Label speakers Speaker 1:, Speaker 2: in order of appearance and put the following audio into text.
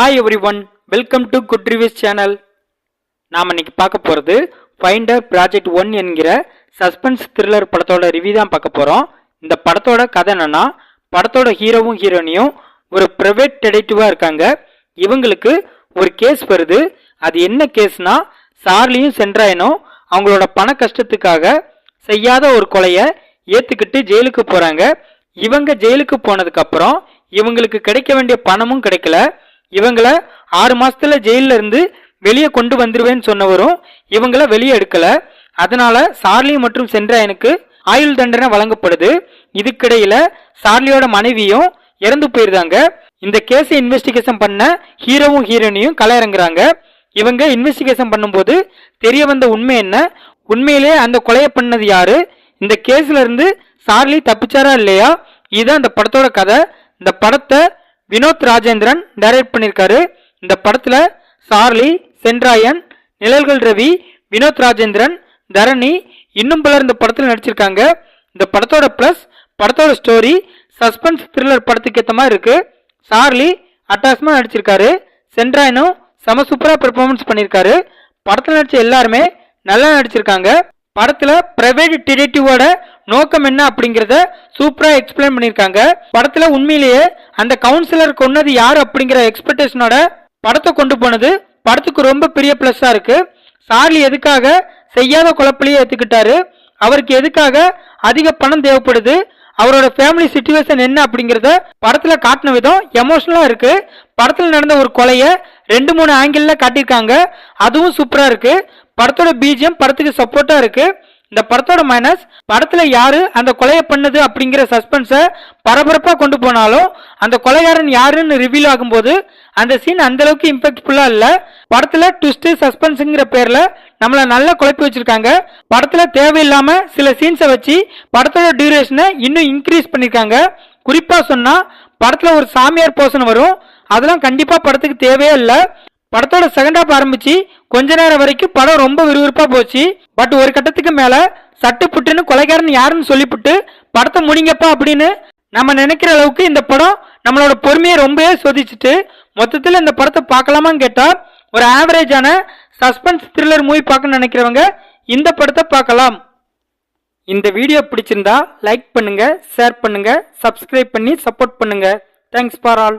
Speaker 1: Hi everyone welcome to good reviews channel நாம் இன்னைக்கு பார்க்க போகிறது ஃபைண்டர் ப்ராஜெக்ட் ஒன் என்கிற சஸ்பென்ஸ் த்ரில்லர் படத்தோட ரிவ்யூ தான் பார்க்க போகிறோம் இந்த படத்தோட கதை என்னன்னா படத்தோட ஹீரோவும் ஹீரோனியும் ஒரு ப்ரைவேட் டெடெக்டிவாக இருக்காங்க. இவங்களுக்கு ஒரு கேஸ் வருது. அது என்ன கேஸ்னா சார்லியும் சென்ட்ராயனும் அவங்களோட பண கஷ்டத்துக்காக செய்யாத ஒரு கொலையை ஏற்றுக்கிட்டு ஜெயிலுக்கு போகிறாங்க இவங்க ஜெயிலுக்கு போனதுக்கப்புறம் இவங்களுக்கு கிடைக்க வேண்டிய பணமும் கிடைக்கல. இவங்கள ஆறு மாசத்துல ஜெயில இருந்து வெளியே கொண்டு வந்துருவேன்னு சொன்னவரும் இவங்கள வெளியே எடுக்கல. அதனால சார்லி மற்றும் சென்ட்ராயனுக்கு ஆயுள் தண்டனை வழங்கப்படுது. இதுக்கிடையில சார்லியோட மனைவியும் இறந்து போயிருந்தாங்க இந்த கேஸை இன்வெஸ்டிகேஷன் பண்ண ஹீரோவும் ஹீரோனியும் களை இறங்குறாங்க இவங்க இன்வெஸ்டிகேஷன் பண்ணும்போது தெரிய வந்த உண்மை என்ன? உண்மையிலே அந்த கொலையை பண்ணது யாரு? இந்த கேஸ்ல இருந்து சார்லி தப்பிச்சாரா இல்லையா? இதுதான் இந்த படத்தோட கதை. இந்த படத்தை வினோத் ராஜேந்திரன் டைரக்ட் பண்ணியிருக்காரு இந்த படத்தில் சார்லி சென்ட்ராயன் நிழல்கள் ரவி வினோத் ராஜேந்திரன் தரணி இன்னும் பலர் இந்த படத்தில் நடிச்சிருக்காங்க. இந்த படத்தோட ப்ளஸ் படத்தோட ஸ்டோரி சஸ்பென்ஸ் த்ரில்லர் படத்துக்கு ஏற்ற மாதிரி இருக்குது சார்லி அட்டாசமாக நடிச்சிருக்காரு. சென்ட்ராயனும் செம சூப்பராக பெர்ஃபார்மன்ஸ் பண்ணியிருக்காரு படத்தில் நடித்த எல்லாருமே நல்லா நடிச்சிருக்காங்க. படத்தில் பிரைவேட் டிடெக்டிவோட நோக்கம் என்ன அப்படிங்கிறத சூப்பராக எக்ஸ்பிளைன் பண்ணியிருக்காங்க படத்தில் உண்மையிலேயே அந்த கவுன்சிலர் கொன்னது யார் அப்படிங்கிற எக்ஸ்பெக்டேஷனோட படத்தை கொண்டு போனது. படத்துக்கு ரொம்ப பெரிய ப்ளஸ்ஸாக இருக்கு. சார்லி எதுக்காக செய்யாத குழப்பிலேயே ஏற்றுக்கிட்டாரு அவருக்கு எதுக்காக அதிக பணம் தேவைப்படுது. அவரோட ஃபேமிலி சுச்சுவேஷன் என்ன அப்படிங்கிறத படத்தில் காட்டின விதம் எமோஷனலாக இருக்கு. படத்தில் நடந்த ஒரு கொலையை ரெண்டு மூணு ஆங்கிளில் காட்டியிருக்காங்க. அதுவும் சூப்பராக இருக்கு. படத்தோட பீஜியம் படத்துக்கு சப்போர்ட்டாக இருக்குது இந்த படத்தோட மைனஸ் படத்துல யாரு அந்த கொலையை பண்ணது அப்படிங்கிற சஸ்பென்ஸை பரபரப்பா கொண்டு போனாலும் அந்த கொலைகாரன் யாருன்னு ரிவீல் ஆகும்போது அந்த சீன் அந்த அளவுக்கு இம்பாக்ட்ஃபுல்லா இல்ல. படத்துல ட்விஸ்ட் சஸ்பென்ஸுங்கிற பேர்ல நம்மள நல்லா குழப்பி வச்சிருக்காங்க. படத்துல தேவையில்லாம சில சீன்ஸை வச்சு படத்தோட டியூரேஷனை இன்னும் இன்க்ரீஸ் பண்ணிருக்காங்க. குறிப்பா சொன்னா படத்துல ஒரு சாமியார் போர்ஷன் வரும். அதெல்லாம் கண்டிப்பா படத்துக்கு தேவையே இல்லை. படத்தோட செகண்ட் ஹாப் ஆரம்பிச்சு கொஞ்ச நேரம் வரைக்கும் படம் ரொம்ப விறுவிறுப்பா போச்சு. பட் ஒரு கட்டத்துக்கு மேல சட்டு புட்டுன்னு கொலைகாரன் யாருன்னு சொல்லிப்புட்டு படத்தை முடிங்கப்பா அப்படின்னு நம்ம நினைக்கிற அளவுக்கு இந்த படம் நம்மளோட பொறுமையை ரொம்பவே சோதிச்சுட்டு மொத்தத்தில் இந்த படத்தை பார்க்கலாமான்னு கேட்டால் ஒரு ஆவரேஜான சஸ்பென்ஸ் த்ரில்லர் மூவி பார்க்கணும்னு நினைக்கிறவங்க இந்த படத்தை பார்க்கலாம். இந்த வீடியோ பிடிச்சிருந்தா லைக் பண்ணுங்க ஷேர் பண்ணுங்க சப்ஸ்கிரைப் பண்ணி சப்போர்ட் பண்ணுங்க. Thanks for all